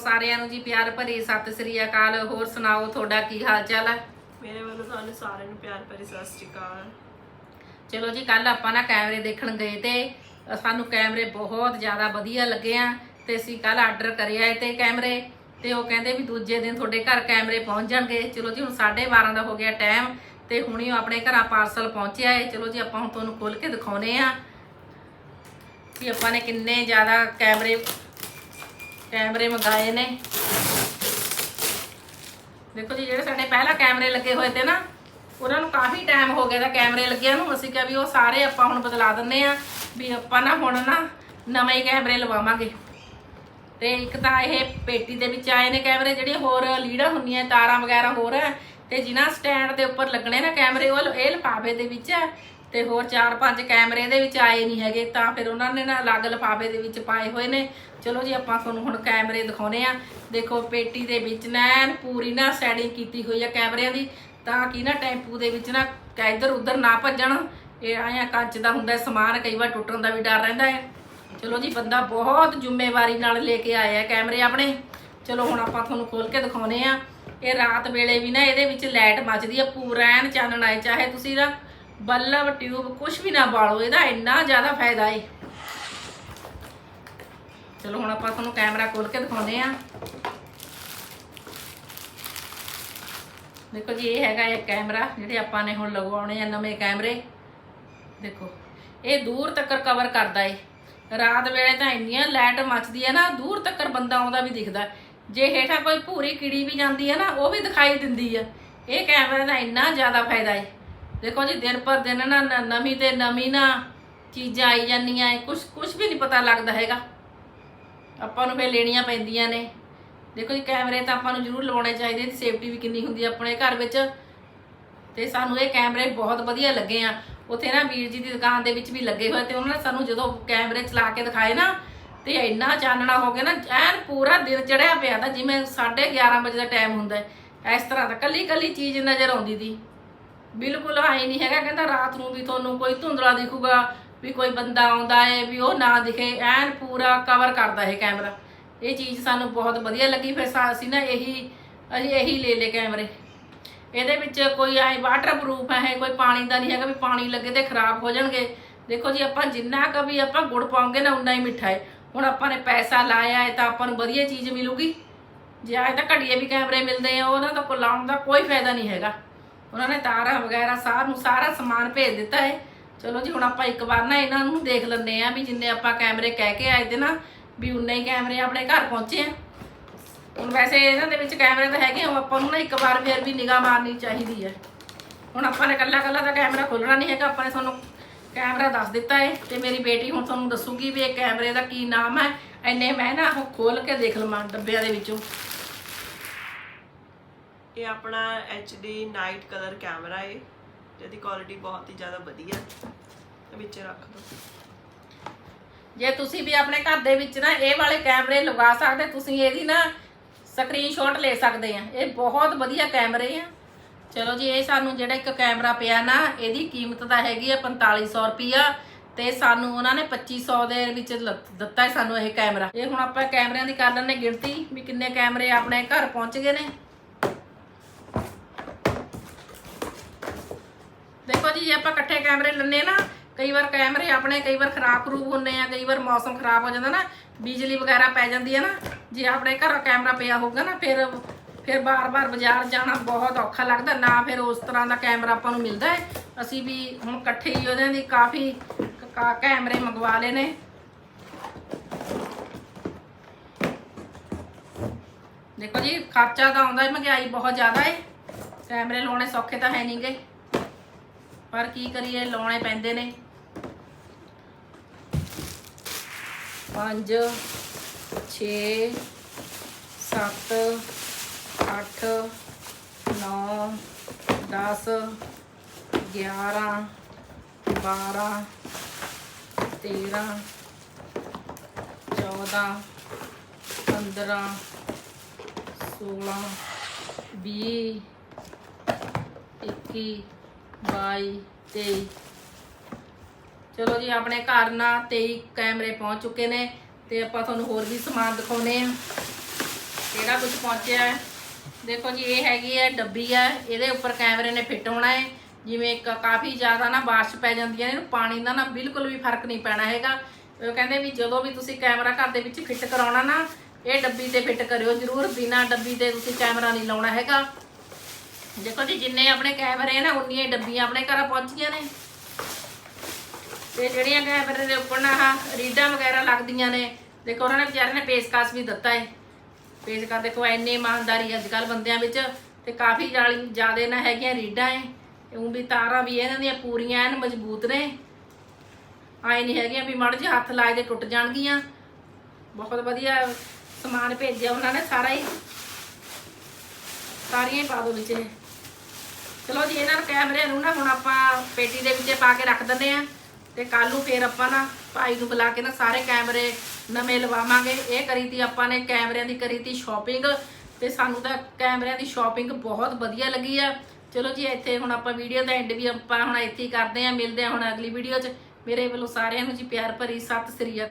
ਸਾਰਿਆਂ ਨੂੰ ਜੀ ਪਿਆਰ ਭਰੀ ਸਤਿ ਸ੍ਰੀ ਅਕਾਲ। ਹੋਰ ਸੁਣਾਓ ਤੁਹਾਡਾ ਕੀ ਹਾਲ ਚਾਲ ਹੈ ਮੇਰੇ ਵੱਲੋਂ ਤੁਹਾਨੂੰ ਸਾਰਿਆਂ ਨੂੰ ਪਿਆਰ ਭਰੀ ਸਤਿ ਸ਼੍ਰੀ ਅਕਾਲ। ਚਲੋ ਜੀ ਕੱਲ ਆਪਾਂ ਨਾ ਕੈਮਰੇ ਦੇਖਣ ਗਏ ਤੇ ਸਾਨੂੰ ਕੈਮਰੇ ਬਹੁਤ ਜ਼ਿਆਦਾ ਵਧੀਆ ਲੱਗੇ ਆ ਤੇ ਅਸੀਂ ਕੱਲ ਆਰਡਰ ਕਰਿਆ ਏ ਤੇ ਕੈਮਰੇ ਤੇ ਉਹ ਕਹਿੰਦੇ ਵੀ ਦੂਜੇ ਦਿਨ ਤੁਹਾਡੇ ਘਰ ਕੈਮਰੇ ਪਹੁੰਚ ਜਾਣਗੇ। ਚਲੋ ਜੀ ਹੁਣ 12:30 ਦਾ ਹੋ ਗਿਆ ਟਾਈਮ ਤੇ ਹੁਣੀ ਉਹ ਆਪਣੇ ਘਰਾਂ ਪਾਰਸਲ ਪਹੁੰਚਿਆ ਏ। ਚਲੋ ਜੀ ਆਪਾਂ ਹੁਣ ਤੁਹਾਨੂੰ ਖੋਲ ਕੇ ਦਿਖਾਉਨੇ ਆ ਕਿ ਆਪਾਂ ਨੇ ਕਿੰਨੇ ਜ਼ਿਆਦਾ ਕੈਮਰੇ ਕੈਮਰੇ ਮੰਗਾਏ ਨੇ। ਦੇਖੋ ਜੀ, ਜਿਹੜੇ ਸਾਡੇ ਪਹਿਲਾਂ ਕੈਮਰੇ ਲੱਗੇ ਹੋਏ ਤੇ ਨਾ, ਉਹਨਾਂ ਨੂੰ ਕਾਫੀ ਟਾਈਮ ਹੋ ਗਿਆ ਤਾਂ ਕੈਮਰੇ ਲੱਗਿਆ ਨੂੰ। ਅਸੀਂ ਕਿਹਾ ਵੀ ਉਹ ਸਾਰੇ ਆਪਾਂ ਹੁਣ ਬਦਲਾ ਦਿੰਨੇ ਆ ਵੀ ਆਪਾਂ ਨਾ ਹੁਣ ਨਾ ਨਵੇਂ ਕੈਮਰੇ ਲਵਾਵਾਂਗੇ। ਤੇ ਇੱਕ ਤਾਂ ਇਹ ਪੇਟੀ ਦੇ ਵਿੱਚ ਆਏ ਨੇ ਕੈਮਰੇ ਜਿਹੜੇ ਹੋਰ ਲੀਡਾਂ ਹੁੰਦੀਆਂ, ਤਾਰਾਂ ਵਗੈਰਾ ਹੋਰ ਹੈ ਤੇ ਜਿਨ੍ਹਾਂ ਸਟੈਂਡ ਦੇ ਉੱਪਰ ਲੱਗਣੇ ਨਾ ਕੈਮਰੇ, ਉਹ ਇਹ ਲਿਫਾਫੇ ਦੇ ਵਿੱਚ ਤੇ ਹੋਰ 4-5 ਕੈਮਰੇ ਦੇ ਵਿੱਚ ਆਏ ਨਹੀਂ ਹੈਗੇ, ਤਾਂ ਫਿਰ ਉਹਨਾਂ ਨੇ ਨਾ ਅਲੱਗ ਲਿਫਾਫੇ ਦੇ ਵਿੱਚ ਪਾਏ ਹੋਏ ਨੇ। ਚਲੋ ਜੀ, ਆਪਾਂ ਤੁਹਾਨੂੰ ਹੁਣ ਕੈਮਰੇ ਦਿਖਾਉਨੇ ਆ। ਦੇਖੋ, ਪੇਟੀ ਦੇ ਵਿੱਚ ਨਾ ਐਨ ਪੂਰੀ ਨਾ ਸੈਟਿੰਗ ਕੀਤੀ ਹੋਈ ਆ ਕੈਮਰਿਆਂ ਦੀ, ਤਾਂ ਕਿ ਨਾ ਟੈਂਪੂ ਦੇ ਵਿੱਚ ਨਾ ਇੱਧਰ ਉੱਧਰ ਨਾ ਭੱਜਣ। ਇਹ ਆਇਆ ਕੱਚ ਦਾ ਹੁੰਦਾ ਸਮਾਨ, ਕਈ ਵਾਰ ਟੁੱਟਣ ਦਾ ਵੀ ਡਰ ਰਹਿੰਦਾ ਹੈ। ਚਲੋ ਜੀ, ਬੰਦਾ ਬਹੁਤ ਜ਼ਿੰਮੇਵਾਰੀ ਨਾਲ ਲੈ ਕੇ ਆਇਆ ਕੈਮਰੇ ਆਪਣੇ। ਚਲੋ, ਹੁਣ ਆਪਾਂ ਤੁਹਾਨੂੰ ਖੋਲ ਕੇ ਦਿਖਾਉਨੇ ਆ। ਇਹ ਰਾਤ ਵੇਲੇ ਵੀ ਨਾ ਇਹਦੇ ਵਿੱਚ ਲਾਈਟ ਮੱਚਦੀ ਆ ਪੂਰਾ ਐਨ ਚਾਨਣ ਆਏ, ਚਾਹੇ ਤੁਸੀਂ ਨਾ ਬੱਲਬ ਟਿਊਬ ਕੁਝ ਵੀ ਨਾ ਬਾਲੋ, ਇਹਦਾ ਇੰਨਾ ਜ਼ਿਆਦਾ ਫਾਇਦਾ ਏ। ਚਲੋ ਹੁਣ ਆਪਾਂ ਤੁਹਾਨੂੰ ਕੈਮਰਾ ਖੋਲ ਕੇ ਦਿਖਾਉਂਦੇ ਆ ਦੇਖੋ ਜੀ, ਇਹ ਹੈਗਾ ਇਹ ਕੈਮਰਾ, ਜਿਹੜੇ ਆਪਾਂ ਨੇ ਹੁਣ ਲਗਵਾਉਣੇ ਆ ਨਵੇਂ ਕੈਮਰੇ। ਦੇਖੋ, ਇਹ ਦੂਰ ਤੱਕ ਕਵਰ ਕਰਦਾ ਏ। ਰਾਤ ਵੇਲੇ ਤਾਂ ਇੰਨੀਆਂ ਲਾਈਟ ਮੱਚਦੀ ਹੈ ਨਾ, ਦੂਰ ਤੱਕ ਬੰਦਾ ਆਉਂਦਾ ਵੀ ਦਿਖਦਾ। ਜੇ ਹੇਠਾਂ ਕੋਈ ਭੂਰੀ ਕੀੜੀ ਵੀ ਜਾਂਦੀ ਹੈ ਨਾ, ਉਹ ਵੀ ਦਿਖਾਈ ਦਿੰਦੀ ਆ। ਇਹ ਕੈਮਰੇ ਦਾ ਇੰਨਾ ਜ਼ਿਆਦਾ ਫਾਇਦਾ ਏ। ਦੇਖੋ ਜੀ, ਦਿਨ ਪਰ ਦਿਨ ਨਾ, ਨ- ਨਵੀਂ ਤੇ ਨਵੀਂ ਨਾ ਚੀਜ਼ਾਂ ਆਈ ਜਾਂਦੀਆਂ ਏ ਕੁਝ ਕੁਝ ਵੀ ਨਹੀਂ ਪਤਾ ਲੱਗਦਾ ਹੈਗਾ। ਆਪਾਂ ਨੂੰ ਫੇ ਲੈਣੀਆਂ ਪੈਂਦੀਆਂ ਨੇ। ਦੇਖੋ ਜੀ, ਕੈਮਰੇ ਤਾਂ ਆਪਾਂ ਨੂੰ ਜ਼ਰੂਰ ਲਵਾਉਣੇ ਚਾਹੀਦੇ ਤੇ ਸੇਫਟੀ ਵੀ ਕਿੰਨੀ ਹੁੰਦੀ ਆ ਆਪਣੇ ਘਰ ਵਿੱਚ। ਤੇ ਸਾਨੂੰ ਇਹ ਕੈਮਰੇ ਬਹੁਤ ਵਧੀਆ ਲੱਗੇ ਆ। ਉੱਥੇ ਨਾ ਵੀਰ ਜੀ ਦੀ ਦੁਕਾਨ ਦੇ ਵਿੱਚ ਵੀ ਲੱਗੇ ਹੋਏ ਤੇ ਉਹਨਾਂ ਨੇ ਸਾਨੂੰ ਜਦੋਂ ਕੈਮਰੇ ਚਲਾ ਕੇ ਦਿਖਾਏ ਨਾ, ਤੇ ਇੰਨਾ ਚਾਨਣਾ ਹੋ ਗਿਆ ਨਾ, ਐਨ ਪੂਰਾ ਦਿਨ ਚੜਿਆ ਪਿਆ ਤਾਂ ਜਿਵੇਂ 11:30 ਵਜੇ ਦਾ ਟਾਈਮ ਹੁੰਦਾ ਹੈ। ਇਸ ਤਰ੍ਹਾਂ ਦਾ ਕੱਲੀ ਕੱਲੀ ਚੀਜ਼ ਨਜ਼ਰ ਆਉਂਦੀ ਦੀ ਬਿਲਕੁਲ ਆਈ ਨਹੀਂ ਹੈਗਾ, ਕਹਿੰਦਾ ਰਾਤ ਨੂੰ ਵੀ ਤੁਹਾਨੂੰ ਕੋਈ ਧੁੰਦਲਾ ਦਿਖੂਗਾ, ਵੀ ਕੋਈ ਬੰਦਾ ਆਉਂਦਾ ਹੈ ਵੀ ਉਹ ਨਾ ਦਿਖੇ, ਐਨ ਪੂਰਾ ਕਵਰ ਕਰਦਾ ਹੈ ਕੈਮਰਾ ਇਹ ਚੀਜ਼ ਸਾਨੂੰ ਬਹੁਤ ਵਧੀਆ ਲੱਗੀ, ਫਿਰ ਸਾ- ਅਸੀਂ ਨਾ ਇਹੀ, ਅਸੀਂ ਇਹੀ ਲੈ ਲਏ ਕੈਮਰੇ। ਇਹਦੇ ਵਿੱਚ ਕੋਈ ਐ ਵਾਟਰਪ੍ਰੂਫ ਹੈ ਕੋਈ ਪਾਣੀ ਦਾ ਨਹੀਂ ਹੈਗਾ ਵੀ ਪਾਣੀ ਲੱਗੇ ਤੇ ਖਰਾਬ ਹੋ ਜਾਣਗੇ। ਦੇਖੋ ਜੀ, ਆਪਾਂ ਜਿੰਨਾ ਕੁ ਵੀ ਆਪਾਂ ਗੁੜ ਪਾਉਂਗੇ ਨਾ, ਉਨਾ ਹੀ ਮਿੱਠਾ ਹੈ ਹੁਣ ਆਪਾਂ ਨੇ ਪੈਸਾ ਲਾਇਆ ਹੈ ਤਾਂ ਆਪਾਂ ਨੂੰ ਵਧੀਆ ਚੀਜ਼ ਮਿਲੂਗੀ। ਜੇ ਆਏ ਤਾਂ ਘੜੀਏ ਵੀ ਕੈਮਰੇ ਮਿਲਦੇ ਆ, ਉਹਨਾਂ ਦਾ ਕੋ ਲਾਉਣ ਦਾ ਕੋਈ ਫਾਇਦਾ ਨਹੀਂ ਹੈਗਾ। ਉਹਨਾਂ ਨੇ ਤਾਰਾਂ ਵਗੈਰਾ ਸਾਰ ਨੂੰ ਸਾਰਾ ਸਮਾਨ ਭੇਜ ਦਿੱਤਾ ਹੈ। ਚਲੋ ਜੀ, ਹੁਣ ਆਪਾਂ ਇੱਕ ਵਾਰ ਨਾ ਇਹਨਾਂ ਨੂੰ ਦੇਖ ਲੈਂਦੇ ਆ ਵੀ ਜਿੰਨੇ ਆਪਾਂ ਕੈਮਰੇ ਕਹਿ ਕੇ ਆਏ ਤੇ ਨਾ ਵੀ ਉਨੇ ਹੀ ਕੈਮਰੇ ਆਪਣੇ ਘਰ ਪਹੁੰਚੇ ਆ। ਹੁਣ ਵੈਸੇ ਇਹਨਾਂ ਦੇ ਵਿੱਚ ਕੈਮਰੇ ਤਾਂ ਹੈਗੇ ਆ ਆਪਾਂ ਨੂੰ ਨਾ ਇੱਕ ਵਾਰ ਫੇਰ ਵੀ ਨਿਗਾਹ ਮਾਰਨੀ ਚਾਹੀਦੀ ਹੈ। ਹੁਣ ਆਪਾਂ ਨੇ ਕੱਲਾ ਕੱਲਾ ਦਾ ਕੈਮਰਾ ਖੋਲਣਾ ਨਹੀਂ ਹੈਗਾ, ਆਪਾਂ ਨੇ ਤੁਹਾਨੂੰ ਕੈਮਰਾ ਦੱਸ ਦਿੱਤਾ ਹੈ ਤੇ ਮੇਰੀ ਬੇਟੀ ਹੁਣ ਤੁਹਾਨੂੰ ਦੱਸੂਗੀ ਵੀ ਇਹ ਕੈਮਰੇ ਦਾ ਕੀ ਨਾਮ ਹੈ। ਐਨੇ ਮੈਂ ਨਾ ਉਹ ਖੋਲ ਕੇ ਦੇਖ ਲਵਾਂ ਡੱਬਿਆਂ ਦੇ ਵਿੱਚੋਂ। ਇਹ ਆਪਣਾ HD ਨਾਈਟ ਕਲਰ ਕੈਮਰਾ ਹੈ ਜਿਹਦੀ ਕੁਆਲਿਟੀ ਬਹੁਤ ਹੀ ਜ਼ਿਆਦਾ ਵਧੀਆ ਵਿੱਚ ਰੱਖ ਦੋ। ਜੇ ਤੁਸੀਂ ਵੀ ਆਪਣੇ ਘਰ ਦੇ ਵਿੱਚ ਨਾ ਇਹ ਵਾਲੇ ਕੈਮਰੇ ਲਗਾ ਸਕਦੇ, ਤੁਸੀਂ ਇਹਦੀ ਨਾ ਸਕਰੀਨਸ਼ਾਟ ਲੈ ਸਕਦੇ ਆ। ਇਹ ਬਹੁਤ ਵਧੀਆ ਕੈਮਰੇ ਆ। ਚਲੋ ਜੀ, ਇਹ ਸਾਨੂੰ ਜਿਹੜਾ ਇੱਕ ਕੈਮਰਾ ਪਿਆ ਨਾ, ਇਹਦੀ ਕੀਮਤ ਤਾਂ ਹੈਗੀ ਆ 4500 ਰੁਪਿਆ ਤੇ ਸਾਨੂੰ ਉਹਨਾਂ ਨੇ 2500 ਦੇ ਵਿੱਚ ਦਿੱਤਾ ਹੈ ਸਾਨੂੰ ਇਹ ਕੈਮਰਾ। ਇਹ ਹੁਣ ਆਪਾਂ ਕੈਮਰਿਆਂ ਦੀ ਕਰ ਲੈਣੇ ਗਿਣਤੀ ਵੀ ਕਿੰਨੇ ਕੈਮਰੇ ਆਪਣੇ ਘਰ ਪਹੁੰਚ ਗਏ ਨੇ। ਦੇਖੋ ਜੀ, ਜੇ ਆਪਾਂ ਇਕੱਠੇ ਕੈਮਰੇ ਲੈਣੇ ਨਾ, ਕਈ ਵਾਰ ਕੈਮਰੇ ਆਪਣੇ, ਕਈ ਵਾਰ ਖਰਾਬ ਖਰੂਬ ਹੁੰਦੇ ਆ, ਕਈ ਵਾਰ ਮੌਸਮ ਖਰਾਬ ਹੋ ਜਾਂਦਾ ਨਾ, ਬਿਜਲੀ ਵਗੈਰਾ ਪੈ ਜਾਂਦੀ ਹੈ ਨਾ, ਜੇ ਆਪਣੇ ਘਰ ਕੈਮਰਾ ਪਿਆ ਹੋਊਗਾ ਨਾ, ਫਿਰ ਫਿਰ ਬਾਰ-ਬਾਰ ਬਾਜ਼ਾਰ ਜਾਣਾ ਬਹੁਤ ਔਖਾ ਲੱਗਦਾ, ਨਾ ਫਿਰ ਉਸ ਤਰ੍ਹਾਂ ਦਾ ਕੈਮਰਾ ਆਪਾਂ ਨੂੰ ਮਿਲਦਾ ਹੈ। ਅਸੀਂ ਵੀ ਹੁਣ ਇਕੱਠੇ ਹੀ ਉਹਦੇ ਦੀ ਕਾਫੀ ਕਾ- ਕੈਮਰੇ ਮੰਗਵਾ ਲਏ ਨੇ। ਦੇਖੋ ਜੀ, ਖਰਚਾ ਤਾਂ ਆਉਂਦਾ ਹੈ, ਮਹਿੰਗਾਈ ਬਹੁਤ ਜ਼ਿਆਦਾ ਹੈ। ਕੈਮਰੇ ਲਾਉਣੇ ਸੌਖੇ ਤਾਂ ਹੈ ਨਹੀਂਗੇ ਪਰ ਕੀ ਕਰੀਏ, ਲਾਉਣੇ ਪੈਂਦੇ ਨੇ। 5 6 7 8 9 10 11 12 13 14 15 16 20 21 22 23 ਚਲੋ ਜੀ, ਆਪਣੇ ਘਰ ਨਾ 23 ਕੈਮਰੇ ਪਹੁੰਚ ਚੁੱਕੇ ਨੇ ਤੇ ਆਪਾਂ ਤੁਹਾਨੂੰ ਹੋਰ ਵੀ ਸਮਾਨ ਦਿਖਾਉਨੇ ਆ ਕਿਹੜਾ ਕੁਝ ਪਹੁੰਚਿਆ ਹੈ? ਦੇਖੋ ਜੀ, ਇਹ ਹੈਗੀ ਹੈ, ਡੱਬੀ ਹੈ। ਇਹਦੇ ਉੱਪਰ ਕੈਮਰੇ ਨੇ ਫਿੱਟ ਹੋਣਾ ਹੈ। ਜਿਵੇਂ ਕ- ਕਾਫੀ ਜ਼ਿਆਦਾ ਨਾ ਬਾਰਿਸ਼ ਪੈ ਜਾਂਦੀ ਹੈ, ਇਹਨੂੰ ਪਾਣੀ ਦਾ ਨਾ ਬਿਲਕੁਲ ਵੀ ਫ਼ਰਕ ਨਹੀਂ ਪੈਣਾ ਹੈਗਾ। ਉਹ ਕਹਿੰਦੇ ਵੀ ਜਦੋਂ ਵੀ ਤੁਸੀਂ ਕੈਮਰਾ ਘਰ ਦੇ ਵਿੱਚ ਫਿੱਟ ਕਰਾਉਣਾ ਨਾ, ਇਹ ਡੱਬੀ ਤੇ ਫਿੱਟ ਕਰਿਓ ਜ਼ਰੂਰ। ਬਿਨਾ ਡੱਬੀ ਤੇ ਤੁਸੀਂ ਕੈਮਰਾ ਨਹੀਂ ਲਾਉਣਾ ਹੈਗਾ। ਦੇਖੋ ਜੀ, ਜਿੰਨੇ ਆਪਣੇ ਕੈਮਰੇ ਨੇ, ਉਨੀਆਂ ਹੀ ਡੱਬੀਆਂ ਆਪਣੇ ਘਰ ਪਹੁੰਚੀਆਂ ਨੇ। ਤੇ ਜਿਹੜੀਆਂ ਕੈਮਰੇ ਦੇ ਉੱਪਰ ਨਾ ਆਹ ਰੀਡਾਂ ਵਗੈਰਾ ਲੱਗਦੀਆਂ ਨੇ, ਦੇਖੋ ਉਹਨਾਂ ਨੇ ਵਿਚਾਰੇ ਨੇ ਪੇਸਕਾਸ ਵੀ ਦਿੱਤਾ ਹੈ ਪੇਸਕਾਸ ਦੇਖੋ ਐਨੀ ਇਮਾਨਦਾਰੀ ਅੱਜ ਕੱਲ ਬੰਦਿਆਂ ਵਿੱਚ, ਤੇ ਕਾਫੀ ਜਾਲੀ ਜ਼ਿਆਦੇ ਨਾ ਹੈਗੀਆਂ ਰੀਡਾਂ ਏ। ਉਹ ਵੀ ਤਾਰਾਂ ਵੀ ਇਹਨਾਂ ਦੀਆਂ ਪੂਰੀਆਂ ਐਨ ਮਜ਼ਬੂਤ ਨੇ। ਆਏ ਨਹੀਂ ਹੈਗੀਆਂ ਵੀ ਮੜ ਜੇ ਹੱਥ ਲਾਏ ਤੇ ਟੁੱਟ ਜਾਣਗੀਆਂ। ਬਹੁਤ ਵਧੀਆ ਸਮਾਨ ਭੇਜਿਆ ਉਹਨਾਂ ਨੇ ਸਾਰਾ ਹੀ। ਸਾਰੀਆਂ ਹੀ ਪਾ ਦੋ ਵਿੱਚ ਇਹ ਚਲੋ ਜੀ, ਇਹਨਾਂ ਕੈਮਰਿਆਂ ਨੂੰ ਨਾ, ਹੁਣ ਆਪਾਂ ਪੇਟੀ ਦੇ ਵਿੱਚ ਪਾ ਕੇ ਰੱਖ ਦਿੰਦੇ ਆ ਤੇ ਕੱਲ ਨੂੰ ਫੇਰ ਆਪਾਂ ਨਾ ਭਾਈ ਨੂੰ ਬੁਲਾ ਕੇ ਨਾ ਸਾਰੇ ਕੈਮਰੇ ਨਵੇਂ ਲਵਾਵਾਂਗੇ। ਇਹ ਕਰੀ ਤੀ ਆਪਾਂ ਨੇ ਕੈਮਰਿਆਂ ਦੀ ਕਰੀ ਤੀ ਸ਼ਾਪਿੰਗ ਤੇ ਸਾਨੂੰ ਤਾਂ ਕੈਮਰਿਆਂ ਦੀ ਸ਼ਾਪਿੰਗ ਬਹੁਤ ਵਧੀਆ ਲੱਗੀ ਆ। ਚਲੋ ਜੀ, ਇੱਥੇ ਹੁਣ ਆਪਾਂ ਵੀਡੀਓ ਦਾ ਐਂਡ ਵੀ ਆਪਾਂ ਹੁਣ ਇੱਥੇ ਹੀ ਕਰਦੇ ਆ ਮਿਲਦੇ ਆ ਹੁਣ ਅਗਲੀ ਵੀਡੀਓ 'ਚ। ਮੇਰੇ ਵੱਲੋਂ ਸਾਰਿਆਂ ਨੂੰ ਜੀ ਪਿਆਰ ਭਰੀ ਸਤਿ ਸ੍ਰੀ ਅਕਾਲ।